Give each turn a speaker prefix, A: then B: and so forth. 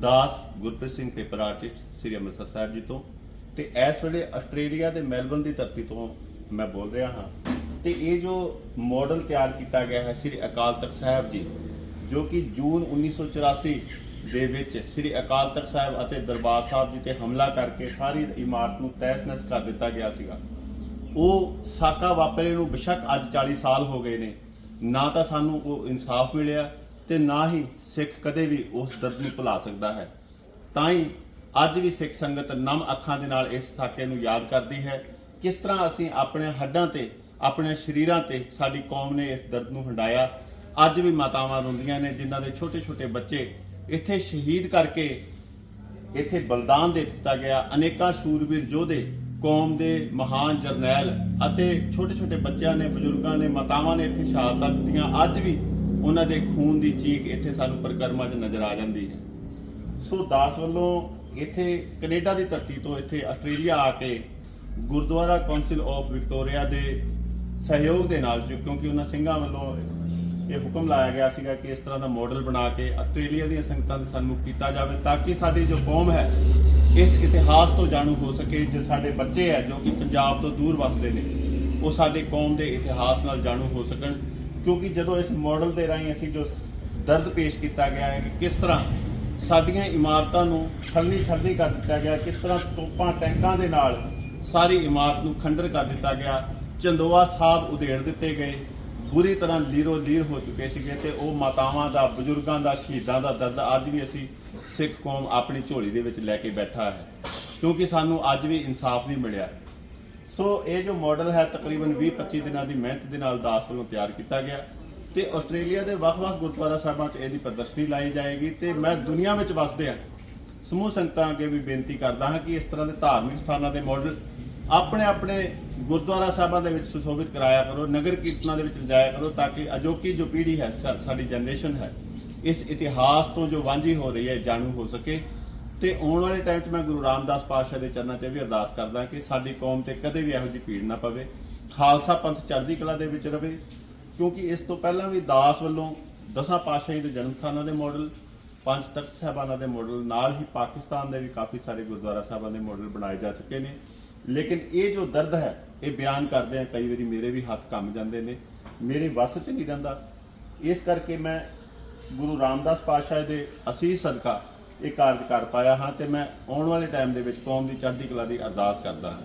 A: ਦਾਸ Gurpreet Singh paper artist Sri Amritsar Sahib ji ਤੋਂ। ਤੇ ਇਸ ਵੇਲੇ ਆਸਟ੍ਰੇਲੀਆ ਦੇ ਮੈਲਬਨ ਦੀ ਧਰਤੀ ਤੋਂ ਮੈਂ ਬੋਲ ਰਿਹਾ ਹਾਂ। ਤੇ ਇਹ ਜੋ ਮਾਡਲ ਤਿਆਰ ਕੀਤਾ ਗਿਆ ਹੈ ਸ੍ਰੀ ਅਕਾਲ ਤਖਤ ਸਾਹਿਬ ਜੀ, ਜੋ ਕਿ ਜੂਨ 1984 ਦੇ ਵਿੱਚ ਸ੍ਰੀ ਅਕਾਲ ਤਖਤ ਸਾਹਿਬ ਅਤੇ ਦਰਬਾਰ ਸਾਹਿਬ ਜੀ ਤੇ ਹਮਲਾ ਕਰਕੇ ਸਾਰੀ ਇਮਾਰਤ ਨੂੰ ਤਹਿਸ-ਨਹਿਸ ਕਰ ਦਿੱਤਾ ਗਿਆ ਸੀਗਾ। ਉਹ ਸਾਕਾ ਵਾਪਰੇ ਨੂੰ ਬਿਸ਼ੱਕ ਅੱਜ 40 ਸਾਲ ਹੋ ਗਏ ਨੇ। ਨਾ ਤਾਂ ਸਾਨੂੰ ਉਹ ਇਨਸਾਫ ਮਿਲਿਆ ਤੇ ਨਾ ਹੀ ਸਿੱਖ ਕਦੇ ਵੀ ਉਸ ਦਰਦ ਨੂੰ ਭੁਲਾ ਸਕਦਾ ਹੈ। ਤਾਂ ਹੀ ਅੱਜ ਵੀ ਸਿੱਖ ਸੰਗਤ ਨਮ ਅੱਖਾਂ ਦੇ ਨਾਲ ਇਸ ਸਾਕੇ ਨੂੰ ਯਾਦ ਕਰਦੀ ਹੈ। ਕਿਸ ਤਰ੍ਹਾਂ ਅਸੀਂ ਆਪਣੇ ਹੱਡਾਂ ਤੇ, ਆਪਣੇ ਸਰੀਰਾਂ ਤੇ ਸਾਡੀ ਕੌਮ ਨੇ ਇਸ ਦਰਦ ਨੂੰ ਹੰਡਾਇਆ। ਅੱਜ ਵੀ ਮਾਤਾਵਾਂ ਰੋਂਦੀਆਂ ਨੇ, ਜਿਨ੍ਹਾਂ ਦੇ ਛੋਟੇ-ਛੋਟੇ ਬੱਚੇ ਇੱਥੇ ਸ਼ਹੀਦ ਕਰਕੇ ਇੱਥੇ ਬਲਿਦਾਨ ਦੇ ਦਿੱਤਾ ਗਿਆ। ਅਨੇਕਾਂ ਸੂਰਬੀਰ ਯੋਧੇ, ਕੌਮ ਦੇ ਮਹਾਨ ਜਰਨੈਲ ਅਤੇ ਛੋਟੇ-ਛੋਟੇ ਬੱਚਿਆਂ ਨੇ, ਬਜ਼ੁਰਗਾਂ ਨੇ, ਮਾਤਾਵਾਂ ਨੇ ਇੱਥੇ ਸ਼ਹਾਦਤਾਂ ਦਿੱਤੀਆਂ। ਅੱਜ ਵੀ ਉਹਨਾਂ ਦੇ ਖੂਨ ਦੀ ਚੀਖ ਇੱਥੇ ਸਾਨੂੰ ਪ੍ਰਕਰਮਾਂ 'ਚ ਨਜ਼ਰ ਆ ਜਾਂਦੀ ਹੈ। ਸੋ ਦਾਸ ਵੱਲੋਂ ਇੱਥੇ ਕੈਨੇਡਾ ਦੀ ਧਰਤੀ ਤੋਂ ਇੱਥੇ ਆਸਟ੍ਰੇਲੀਆ ਆ ਕੇ ਗੁਰਦੁਆਰਾ ਕਾਉਂਸਲ ਆਫ ਵਿਕਟੋਰੀਆ ਦੇ ਸਹਿਯੋਗ ਦੇ ਨਾਲ ਜੋ ਕਿਉਂਕਿ ਉਹਨਾਂ ਸਿੰਘਾਂ ਵੱਲੋਂ ਇਹ ਹੁਕਮ ਲਾਇਆ ਗਿਆ ਸੀਗਾ ਕਿ ਇਸ ਤਰ੍ਹਾਂ ਦਾ ਮਾਡਲ ਬਣਾ ਕੇ ਆਸਟ੍ਰੇਲੀਆ ਦੀਆਂ ਸੰਗਤਾਂ ਦੇ ਸਨਮੁਖ ਕੀਤਾ ਜਾਵੇ ਤਾਂ ਕਿ ਸਾਡੀ ਜੋ ਕੌਮ ਹੈ, ਇਸ ਇਤਿਹਾਸ ਤੋਂ ਜਾਣੂ ਹੋ ਸਕੇ, ਜੇ ਸਾਡੇ ਬੱਚੇ ਹੈ ਜੋ ਕਿ ਪੰਜਾਬ ਤੋਂ ਦੂਰ ਵੱਸਦੇ ਨੇ, ਉਹ ਸਾਡੇ ਕੌਮ ਦੇ ਇਤਿਹਾਸ ਨਾਲ ਜਾਣੂ ਹੋ ਸਕਣ। ਕਿਉਂਕਿ ਜਦੋਂ ਇਸ ਮਾਡਲ ਦੇ ਰਾਹੀਂ ਅਸੀਂ ਜੋ ਦਰਦ ਪੇਸ਼ ਕੀਤਾ ਗਿਆ ਹੈ, ਕਿਸ ਤਰ੍ਹਾਂ ਸਾਡੀਆਂ ਇਮਾਰਤਾਂ ਨੂੰ ਛਲਨੀ ਛਲਨੀ ਕਰ ਦਿੱਤਾ ਗਿਆ, ਕਿਸ ਤਰ੍ਹਾਂ ਤੋਪਾਂ ਟੈਂਕਾਂ ਦੇ ਨਾਲ ਸਾਰੀ ਇਮਾਰਤ ਨੂੰ ਖੰਡਰ ਕਰ ਦਿੱਤਾ ਗਿਆ, ਚੰਦੋਆ ਸਾਹਿਬ ਉਧੇੜ ਦਿੱਤੇ ਗਏ, ਬੁਰੀ ਤਰ੍ਹਾਂ ਲੀਰੋ ਲੀਰ ਹੋ ਚੁੱਕੇ ਸੀਗੇ ਤੇ ਉਹ ਮਾਤਾਵਾਂ ਦਾ, ਬਜ਼ੁਰਗਾਂ ਦਾ, ਸ਼ਹੀਦਾਂ ਦਾ ਦਰਦ ਅੱਜ ਵੀ ਅਸੀਂ ਸਿੱਖ ਕੌਮ ਆਪਣੀ ਝੋਲੀ ਦੇ ਵਿੱਚ ਲੈ ਕੇ ਬੈਠਾ ਹੈ। ਕਿਉਂਕਿ ਸਾਨੂੰ ਅੱਜ ਵੀ ਇਨਸਾਫ ਨਹੀਂ ਮਿਲਿਆ। ਸੋ ਇਹ ਜੋ ਮਾਡਲ ਹੈ ਤਕਰੀਬਨ 20-25 ਦਿਨਾਂ ਦੀ ਮਿਹਨਤ ਦੇ ਨਾਲ ਦਾਸ ਵੱਲੋਂ ਤਿਆਰ ਕੀਤਾ ਗਿਆ। ਤੇ ਆਸਟ੍ਰੇਲੀਆ ਦੇ ਵੱਖ-ਵੱਖ ਗੁਰਦੁਆਰਾ ਸਾਹਿਬਾਂ 'ਚ ਇਹਦੀ ਪ੍ਰਦਰਸ਼ਨੀ ਲਾਈ ਜਾਏਗੀ ਤੇ ਮੈਂ ਦੁਨੀਆ ਵਿੱਚ ਵਸਦੇ ਆ ਸਮੂਹ ਸੰਗਤਾਂ ਅੱਗੇ ਵੀ ਬੇਨਤੀ ਕਰਦਾ ਹਾਂ ਕਿ ਇਸ ਤਰ੍ਹਾਂ ਦੇ ਧਾਰਮਿਕ ਸਥਾਨਾਂ ਦੇ ਮਾਡਲ ਆਪਣੇ ਆਪਣੇ ਗੁਰਦੁਆਰਾ ਸਾਹਿਬਾਂ ਦੇ ਵਿੱਚ ਸੁਸ਼ੋਭਿਤ ਕਰਾਇਆ ਕਰੋ, ਨਗਰ ਕੀਰਤਨਾਂ ਦੇ ਵਿੱਚ ਲਿਜਾਇਆ ਕਰੋ ਤਾਂ ਕਿ ਅਜੋਕੀ ਜੋ ਪੀੜ੍ਹੀ ਹੈ ਸਾਡੀ ਜਨਰੇਸ਼ਨ ਹੈ, ਇਸ ਇਤਿਹਾਸ ਤੋਂ ਜੋ ਵਾਂਝੀ ਹੋ ਰਹੀ ਹੈ, ਜਾਣੂ ਹੋ ਸਕੇ। ਤੇ ਆਉਣ ਵਾਲੇ ਟਾਈਮ 'ਚ ਮੈਂ ਗੁਰੂ ਰਾਮਦਾਸ ਪਾਤਸ਼ਾਹ ਦੇ ਚਰਨਾਂ 'ਚ ਇਹ ਵੀ ਅਰਦਾਸ ਕਰਦਾ ਕਿ ਸਾਡੀ ਕੌਮ ਤੇ ਕਦੇ ਵੀ ਇਹੋ ਜਿਹੀ ਪੀੜ ਨਾ ਪਵੇ। ਖਾਲਸਾ ਪੰਥ ਚੜ੍ਹਦੀ ਕਲਾ ਦੇ ਵਿੱਚ ਰਵੇ, ਕਿਉਂਕਿ ਇਸ ਤੋਂ ਪਹਿਲਾਂ ਵੀ ਦਾਸ ਵੱਲੋਂ ਦਸਾਂ ਪਾਤਸ਼ਾਹੀ ਦੇ ਜਨਮ ਸਥਾਨਾਂ ਦੇ ਮਾਡਲ ਪੰਜ ਤਖਤ ਸਾਹਿਬਾਨਾਂ ਦੇ ਮਾਡਲ ਨਾਲ ਹੀ ਪਾਕਿਸਤਾਨ ਦੇ ਵੀ ਕਾਫੀ ਸਾਰੇ ਗੁਰਦੁਆਰਾ ਸਾਹਿਬਾਂ ਦੇ ਮਾਡਲ ਬਣਾਏ ਜਾ ਚੁੱਕੇ ਨੇ। ਲੇਕਿਨ ਇਹ ਜੋ ਦਰਦ ਹੈ, ਇਹ ਬਿਆਨ ਕਰਦੇ ਆ, ਕਈ ਵਾਰੀ ਮੇਰੇ ਵੀ ਹੱਥ ਕੰਮ ਜਾਂਦੇ ਨੇ, ਮੇਰੇ ਵੱਸ 'ਚ ਨਹੀਂ ਰਹਿੰਦਾ। ਇਸ ਕਰਕੇ ਮੈਂ ਗੁਰੂ ਰਾਮਦਾਸ ਪਾਤਸ਼ਾਹ ਦੇ ਅਸੀਸ ਸਦਕਾ ਇਹ ਕਾਰਜ ਕਰ ਪਾਇਆ ਹਾਂ ਤੇ ਮੈਂ ਆਉਣ ਵਾਲੇ ਟਾਈਮ ਦੇ ਵਿੱਚ ਕੌਮ ਦੀ ਚੜ੍ਹਦੀ ਕਲਾ ਦੀ ਅਰਦਾਸ ਕਰਦਾ ਹਾਂ।